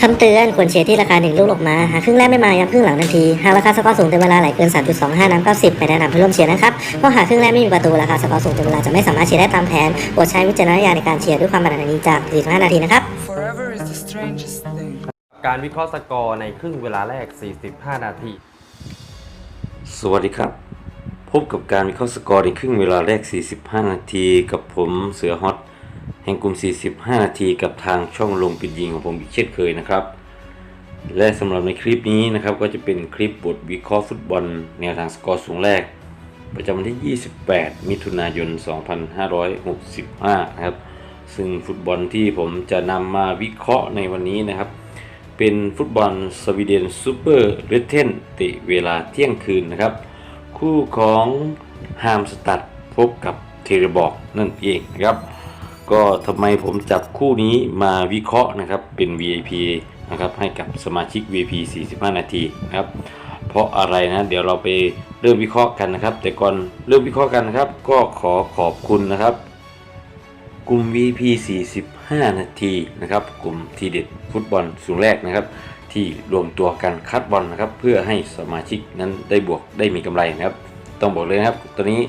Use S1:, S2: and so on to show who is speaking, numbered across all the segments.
S1: คำเตือนควรเชียร์ที่ราคาหนึ่งลูกออกมา หากครึ่งแรกไม่มาย้ำครึ่งหลังทันที หากราคาสกอร์สูงเต็มเวลาไหลเกิน 3.25 น้ำ90ไม่แนะนำให้ร่วมเชียร์นะครับ เพราะหากครึ่งแรกไม่มีประตูราคาสกอร์สูงเต็มเวลาจะไม่สามารถเชียร์ได้ตามแผนโปรดใช้วิจารณญาณในการเชียร์ด้วยความบันดาลนี้จาก45นาทีนะครับ
S2: Forever is the strangest thing.
S3: การวิเคราะห์สกอร์ในครึ่งเวลาแรก 45 นาที
S4: สวัสดีครับ พบกับการวิเคราะห์สกอร์ในครึ่งเวลาแรก 45 นาที กับผมเสือฮอต แห่งกลุ่ม 45 นาทีกับทางช่องลงปิดยิงของผมอีกเช่นเคยนะครับ และสำหรับในคลิปนี้นะครับก็จะเป็นคลิปบทวิเคราะห์ฟุตบอลแนวทางสกอร์สูงแรก ประจำวันที่ 28 มิถุนายน 2565 นะครับ ซึ่งฟุตบอลที่ผมจะนำมาวิเคราะห์ในวันนี้นะครับ เป็นฟุตบอลสวีเดนซูเปอร์เรเทนตะเวลาเที่ยงคืนนะครับ คู่ของฮามสตัดพบกับเทเรบอกนั่นเองนะครับ ก็ทำไมผมจับคู่นี้มาวิเคราะห์นะครับเป็น VIP นะครับให้กับสมาชิก VIP 45 นาทีนะครับเพราะอะไรนะเดี๋ยวเราไปเริ่มวิเคราะห์กันนะครับ แต่ก่อนเริ่มวิเคราะห์กันนะครับ ก็ขอขอบคุณนะครับ กลุ่ม VP 45 นาทีนะครับ กลุ่มทีเด็ดฟุตบอลสูงแรกนะครับ ที่รวมตัวกันคัดบอลนะครับ เพื่อให้สมาชิกนั้นได้บวกได้มีกำไรนะครับ ต้องบอกเลยนะครับตัวนี้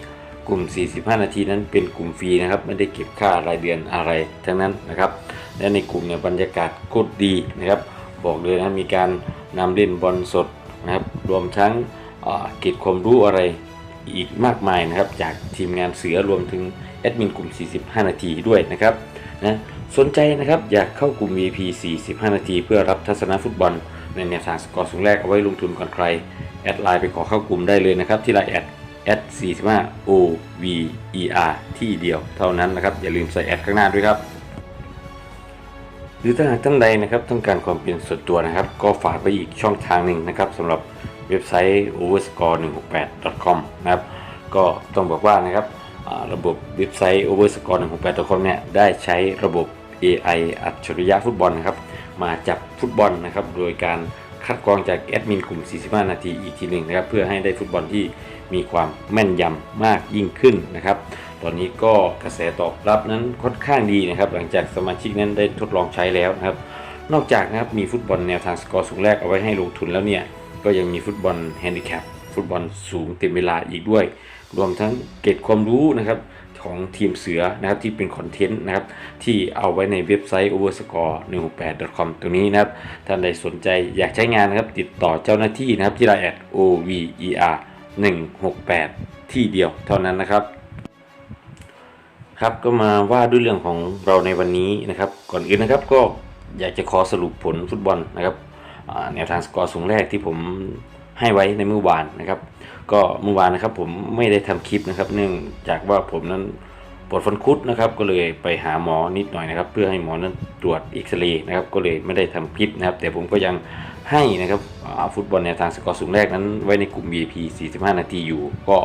S4: กลุ่ม 45 นาทีนั้นเป็นกลุ่มฟรีนะครับ ไม่ได้เก็บค่ารายเดือนอะไรทั้งนั้นนะครับ และในกลุ่มเนี่ยบรรยากาศโคตรดีนะครับ บอกเลยนะมีการนำเล่นบอลสดนะครับ รวมทั้งเก็บความรู้อะไรอีกมากมายนะครับ จากทีมงานเสือรวมถึงแอดมินกลุ่ม 45 นาทีด้วยนะครับนะสนใจนะครับอยากเข้ากลุ่ม VP 45 นาที เพื่อรับทัศนฟุตบอลในแนวทางสกอร์สูงแรกเอาไว้ลงทุนก่อนใคร แอดไลน์ไปขอเข้ากลุ่มได้เลยนะครับที่ไลน์แอด แอด45 O V E R ที่เดียวเท่านั้นนะครับ อย่าลืมใส่แอดข้างหน้าด้วยครับหรือถ้าหากท่านใดนะครับต้องการความเป็นส่วนตัวนะครับ ก็ฝากไว้อีกช่องทางหนึ่งนะครับสำหรับเว็บไซต์ overscore168.com นะครับก็ต้องบอกว่านะครับระบบเว็บไซต์ overscore168.com เนี่ยได้ใช้ระบบ AI อัจฉริยะฟุตบอลนะครับมาจับฟุตบอลนะครับโดยการ คัดกรองจากแอดมินกลุ่ม 45 นาทีอีกทีหนึ่งนะครับ เพื่อให้ได้ฟุตบอลที่มีความแม่นยำมากยิ่งขึ้นนะครับ ตอนนี้ก็กระแสตอบรับนั้นค่อนข้างดีนะครับ หลังจากสมาชิกนั้นได้ทดลองใช้แล้วนะครับ นอกจากนะครับมีฟุตบอลแนวทางสกอร์สูงแรกเอาไว้ให้ลงทุนแล้วเนี่ย ก็ยังมีฟุตบอลแฮนดิแคปฟุตบอลสูงเต็มเวลาอีกด้วย รวมทั้งเกร็ดความรู้นะครับ ของทีมเสือนะครับที่เป็นคอนเทนต์นะครับที่เอาไว้ในเว็บไซต์ overscore168.com ตรงนี้นะครับท่านใดสนใจอยากใช้งานนะครับติดต่อเจ้าหน้าที่นะครับที่ไลน์ over 168 ที่เดียวเท่านั้นนะครับ ครับก็มาว่าด้วยเรื่องของเราในวันนี้นะครับ ก่อนอื่นนะครับก็อยากจะขอสรุปผลฟุตบอลนะครับแนวทางสกอร์สูงแรกที่ผม ให้ไว้ในเมื่อวานนะครับ ก็เมื่อวานนะครับผมไม่ได้ทำคลิปนะครับ เนื่องจากว่าผมนั้นปวดฟันคุดนะครับ ก็เลยไปหาหมอนิดหน่อยนะครับ เพื่อให้หมอนั้นตรวจเอ็กซเรย์นะครับ ก็เลยไม่ได้ทำคลิปนะครับ แต่ผมก็ยังให้นะครับฟุตบอลแนวทางสกอร์สูงแรกนั้นไว้ในกลุ่ม VIP 45 นาทีอยู่ ก็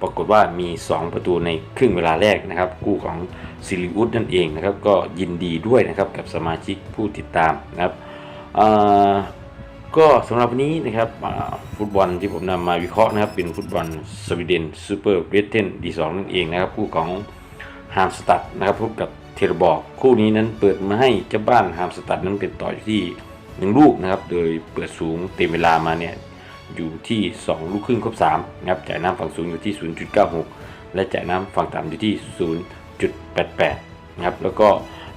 S4: ปรากฏว่ามี 2 ประตูในครึ่งเวลาแรกนะครับคู่ของซิลิอุสนั่นเองนะครับ ก็ยินดีด้วยนะครับกับสมาชิกผู้ติดตามนะครับ ก็สำหรับวันนี้นะครับฟุตบอลที่ผมนำมาวิเคราะห์นะครับ เป็นฟุตบอลสวีเดนซูเปอร์เบรเทนดีสองนั่นเองนะครับ คู่ของฮามสตัดนะครับพบกับเทเลบอกคู่นี้นั้นเปิดมาให้เจ้าบ้านฮามสตัดนั้นเป็นต่ออยู่ที่หนึ่งลูกนะครับ โดยเปิดสูงเต็มเวลามาเนี่ยอยู่ที่ 2 ลูกครึ่งครบ3นะครับจ่ายน้ำฝั่งสูงอยู่ที่ 0.96 และจ่ายน้ำฝั่งต่ำอยู่ที่ 0.88 นะครับแล้วก็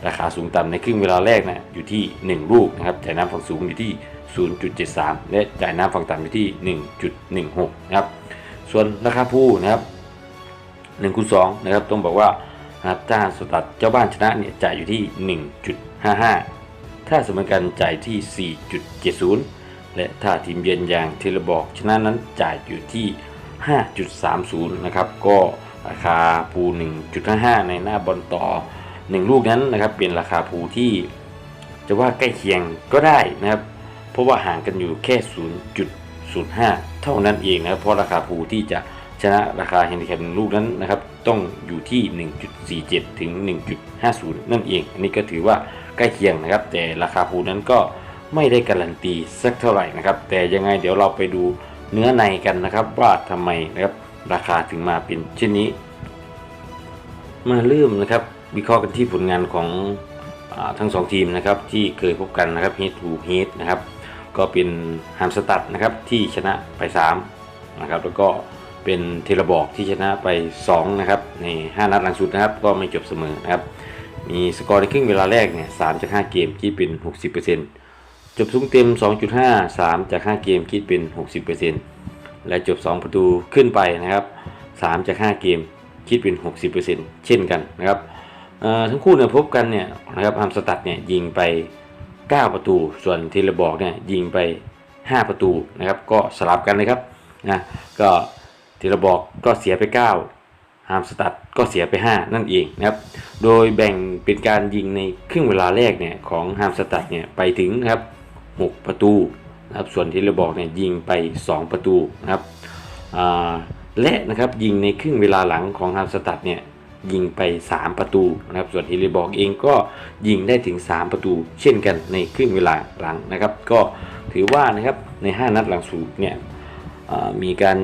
S4: ราคาสูงต่ำในครึ่งเวลาแรกนะอยู่ที่ 1 ลูกนะครับจ่ายน้ำฝั่งสูงอยู่ที่ 0.73 และจ่ายน้ำฝั่งต่ำอยู่ที่ 1.16 นะครับ ส่วนราคาผู้นะครับ1คูณ2นะครับต้องบอกว่าหากจ้าสตัดเจ้าบ้านชนะเนี่ยจ่ายอยู่ที่ 1.55 ถ้าเสมอกันจ่ายที่ 4.70 และถ้าทีมเยือนอย่างเทเลบอกชนะนั้นจ่ายอยู่ที่ 5.30 นะครับก็ราคาภู1.55 ในหน้าบอลต่อ 1 ลูกนั้นนะครับเป็นราคาภูที่จะว่าใกล้เคียงก็ได้นะครับ เพราะว่าห่างกันอยู่แค่ 0.05 เท่านั้นเองนะครับเพราะราคาภูที่จะชนะราคาแฮนดิแคปหนึ่งลูกนั้นนะครับต้องอยู่ที่ 1.47 ถึง 1.50 นั่นเอง อันนี้ก็ถือว่าใกล้เคียงนะครับ แต่ราคาภูนั้นก็ไม่ได้การันตีสักเท่าไหร่นะครับ แต่ยังไงเดี๋ยวเราไปดูเนื้อในกันนะครับว่าทำไมนะครับราคาถึงมาเป็นเช่นนี้ มาเริ่มนะครับ วิเคราะห์กันที่ผลงานของอทั้งสองทีมนะครับที่เคยพบกันนะครับฮีททูฮีทนะครับก็เป็นฮามสตัดนะครับที่ชนะไป3นะครับแล้วก็เป็นเทเลบอกที่ชนะไป2นะครับใน 5 นัดหลังสุดนะครับก็ไม่จบเสมอนะครับมีสกอร์ในครึ่งเวลาแรกเนี่ย3จาก 5 เกมคิดเป็น 60%จบสูงเต็ม 2.5 3 จาก 5 เกมคิดเป็น 60%และจบ 2 ประตูขึ้นไปนะครับ3จาก 5 เกมคิดเป็น 60%เช่นกันนะครับ ทั้งคู่เนี่ยพบกันเนี่ยนะครับฮัมสตัดเนี่ยยิงไป 9 ประตู ส่วนเทเลบอกเนี่ยยิงไป 5 ประตูนะครับ ก็สลับกันเลยครับนะก็เทเลบอกก็เสียไป 9ฮามสตัดก็เสียไป 5 นั่นเองนะครับ โดยแบ่งเป็นการยิงในครึ่งเวลาแรกเนี่ยของฮามสตัดเนี่ยไปถึงนะครับ 6 ประตูนะครับส่วนเทเลบอกเนี่ยยิงไป 2 ประตูนะครับและนะครับยิงในครึ่งเวลาหลังของฮามสตัดเนี่ย ยิงไป 3 ประตูนะครับ ส่วนเทเลบอกเองก็ยิงได้ถึง 3 ประตู เช่นกันในครึ่งเวลาหลังนะครับ ก็ถือว่านะครับใน 5 นัดหลังสุดเนี่ยมีการ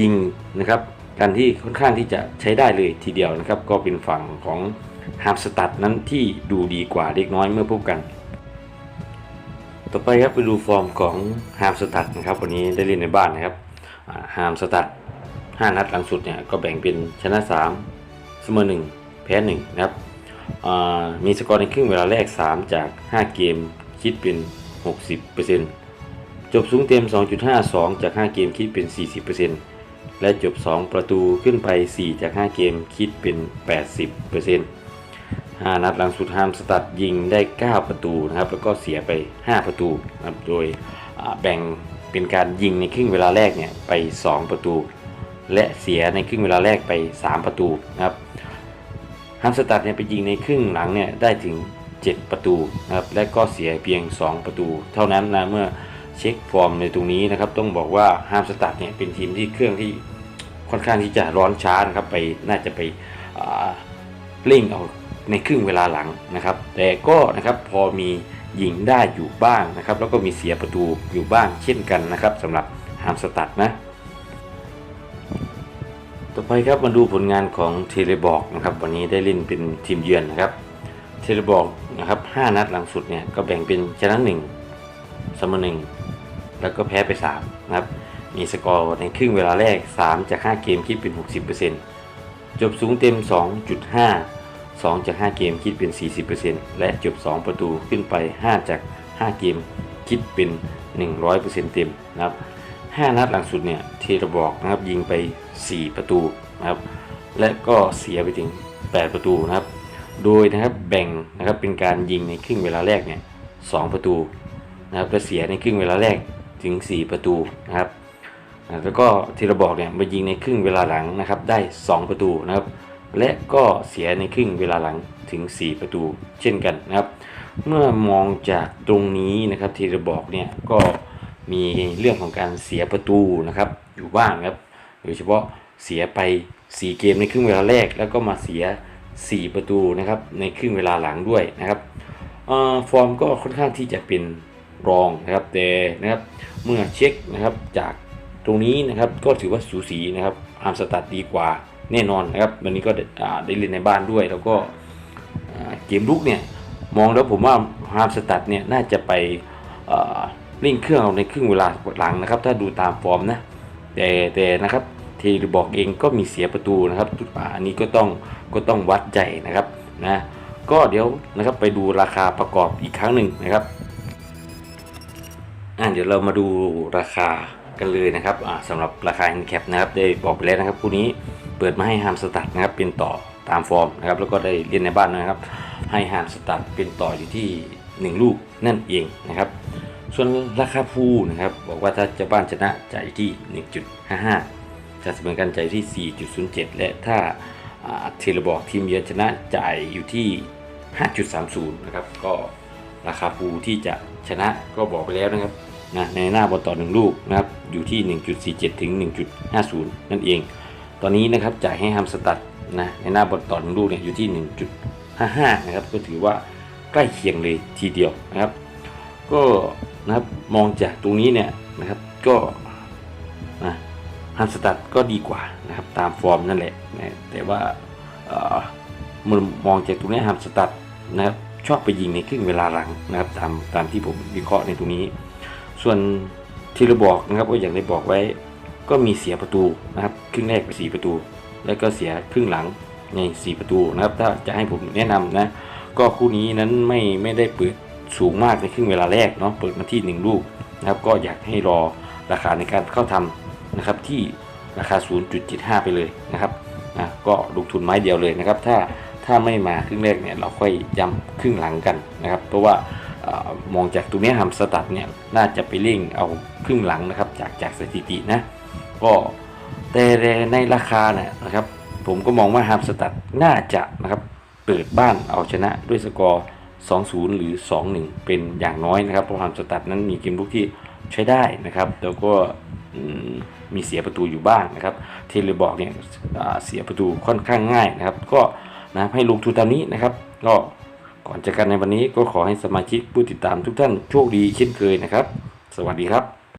S4: ยิงนะครับการที่ค่อนข้างที่จะใช้ได้เลยทีเดียวนะครับ ก็เป็นฝั่งของฮามสตัดนั้นที่ดูดีกว่าเล็กน้อยเมื่อพบกัน ต่อไปครับไปดูฟอร์มของฮามสตัดนะครับวันนี้ได้เล่นในบ้านนะครับฮามสตัด5นัดหลังสุดเนี่ยก็แบ่งเป็นชนะ 3 เสมอ1แพ้1นะครับมีสกอร์ในครึ่งเวลาแรก 3 จาก 5 เกมคิดเป็น 60%จบสูงเต็ม 2.52 จาก 5 เกมคิดเป็น 40%และจบ 2 ประตูขึ้นไป 4 จาก 5 เกมคิดเป็น 80% 5 นัดหลังสุดฮามสตัดยิงได้ 9 ประตูนะครับ แล้วก็เสียไป 5 ประตูนะครับโดยแบ่งเป็นการยิงในครึ่งเวลาแรกเนี่ยไป 2 ประตู และเสียในครึ่งเวลาแรกไป 3 ประตูนะครับฮามสตัดเนี่ยไปยิงในครึ่งหลังเนี่ยได้ถึง 7 ประตูนะครับและก็เสียเพียง 2 ประตู เท่านั้นนะเมื่อเช็คฟอร์มในตรงนี้นะครับต้องบอกว่าฮามสตัดเนี่ยเป็นทีมที่เครื่องที่ค่อนข้างที่จะร้อนช้านะครับไปน่าจะไปเร่งเอาในครึ่งเวลาหลังนะครับ แต่ก็นะครับพอมียิงได้อยู่บ้างนะครับ แล้วก็มีเสียประตูอยู่บ้างเช่นกันนะครับสำหรับฮามสตัดนะ ต่อไปครับมาดูผลงานของเทเลบอกนะครับวันนี้ได้เล่นเป็นทีมเยือนนะครับเทเลบอกนะครับ5นัดหลังสุดเนี่ยก็แบ่งเป็นชนะ1เสมอ1แล้วก็แพ้ไป3นะครับมีสกอร์ในครึ่งเวลาแรก 3 จาก 5 เกมคิดเป็น 60%จบสูงเต็ม 2.5 2 จาก 5 เกมคิดเป็น 40%และจบ 2 ประตูขึ้นไป 5 จาก 5 เกมคิดเป็น 100%เต็มนะครับ 5 นัดหลังสุดเนี่ยเทระบอกนะครับยิงไป 4 ประตูนะครับ และก็เสียไปถึง 8 ประตูนะครับ โดยนะครับแบ่งนะครับเป็นการยิงในครึ่งเวลาแรกเนี่ย2ประตูนะครับและเสียในครึ่งเวลาแรกถึง 4 ประตูนะครับแล้วก็ทีระบอกเนี่ยมายิงในครึ่งเวลาหลังนะครับได้ 2 ประตูนะครับ และก็เสียในครึ่งเวลาหลังถึง 4 ประตู เช่นกันนะครับ เมื่อมองจากตรงนี้นะครับทีระบอกเนี่ยก็ มีเรื่องของการเสียประตูนะครับ อยู่บ้างครับโดยเฉพาะเสียไป 4 เกมในครึ่งเวลาแรก แล้วก็มาเสีย 4 ประตูนะครับในครึ่งเวลาหลังด้วยนะครับออฟอร์มก็ค่อนข้างที่จะเป็นรองนะครับแต่นะครับเมื่อเช็คนะครับจากตรงนี้นะครับก็ถือว่าสูสีนะครับอาร์มสตัดดีกว่าแน่นอนนะครับวันนี้ก็ได้เล่นในบ้านด้วย แล้วก็เกมลุกเนี่ยมองแล้วผมว่าอาร์มสตัดเนี่ยน่าจะไป เอ่อเร่งเครื่องเอาในครึ่งเวลาหลังนะครับ ถ้าดูตามฟอร์มนะ แต่แต่นะครับเทรบอกเองก็มีเสียประตูนะครับอันนี้ก็ต้องก็ต้องวัดใจนะครับนะก็เดี๋ยวนะครับไปดูราคาประกอบอีกครั้งหนึ่งนะครับอ่าเดี๋ยวเรามาดูราคากันเลยนะครับอ่าสำหรับราคา handicap นะครับได้บอกไปแล้วนะครับคู่นี้เปิดมาให้ฮามสตัดนะครับเป็นต่อตามฟอร์มนะครับแล้วก็ได้เล่นในบ้านนะครับ ให้ฮามสตัดเป็นต่ออยู่ที่ 1 ลูกนั่นเองนะครับ ส่วนราคาพูนะครับ บอกว่าถ้าจะบ้านชนะจ่ายที่ 1.55จะเสมอกันจ่ายที่ 4.07 และถ้าอ่าเทเลบอกทีมเยือนชนะจ่ายอยู่ที่ 5.30 นะครับ ก็ราคาภูที่จะชนะก็บอกไปแล้วนะครับนะในหน้าบอลต่อหนึ่งลูกนะครับอยู่ที่ 1.47 ถึง 1.50 นั่นเอง ตอนนี้นะครับจ่ายให้ฮัมสตัดนะในหน้าบอลต่อหนึ่งลูกเนี่ยอยู่ที่ 1.55 นะครับก็ถือว่าใกล้เคียงเลยทีเดียวนะครับ ก็นะครับมองจากตรงนี้เนี่ยนะครับก็นะฮัมสตัดก็ดีกว่านะครับตามฟอร์มนั่นแหละนะแต่ว่าเอ่อมุมมองจากตรงนี้ฮัมสตัดนะครับชอบไปยิงในครึ่งเวลาหลังนะครับตามตามที่ผมวิเคราะห์ในตรงนี้ ส่วนที่เราบอกนะครับก็อย่างได้บอกไว้ก็มีเสียประตูนะครับครึ่งแรกไป4ประตู แล้วก็เสียครึ่งหลังใน4ประตูนะครับถ้าจะให้ผมแนะนำนะก็คู่นี้นั้นไม่ไม่ได้เปิด สูงมากในครึ่งเวลาแรกเนาะเปิดมาที่ 1 ลูกนะครับก็อยากให้รอราคาในการเข้าทำนะครับที่ราคา 0.75 ไปเลยนะครับนะก็ลงทุนไม้เดียวเลยนะครับ ถ้าถ้าไม่มาครึ่งแรกเนี่ยเราค่อยย้ำครึ่งหลังกันนะครับ เพราะว่ามองจากตรงนี้ยฮัมสตัดเนี่ยน่าจะไปเร่งเอาครึ่งหลังนะครับ จากจากสถิตินะก็แต่ในราคาเนี่ยนะครับ ผมก็มองว่าฮามสตัดน่าจะนะครับเปิดบ้านเอาชนะด้วยสกอร์ 2-0 หรือ 2-1 เป็นอย่างน้อยนะครับเพราะฮามสตัดนั้นมีเกมลุกที่ใช้ได้นะครับแล้วก็มีเสียประตูอยู่บ้างนะครับเทเลบอกเนี่ยเสียประตูค่อนข้างง่ายนะครับ ก็นะให้ลงทุนตามนี้นะครับ ก็ก่อนจากกันในวันนี้ก็ขอให้สมาชิกผู้ติดตามทุกท่านโชคดีเช่นเคยนะครับ สวัสดีครับ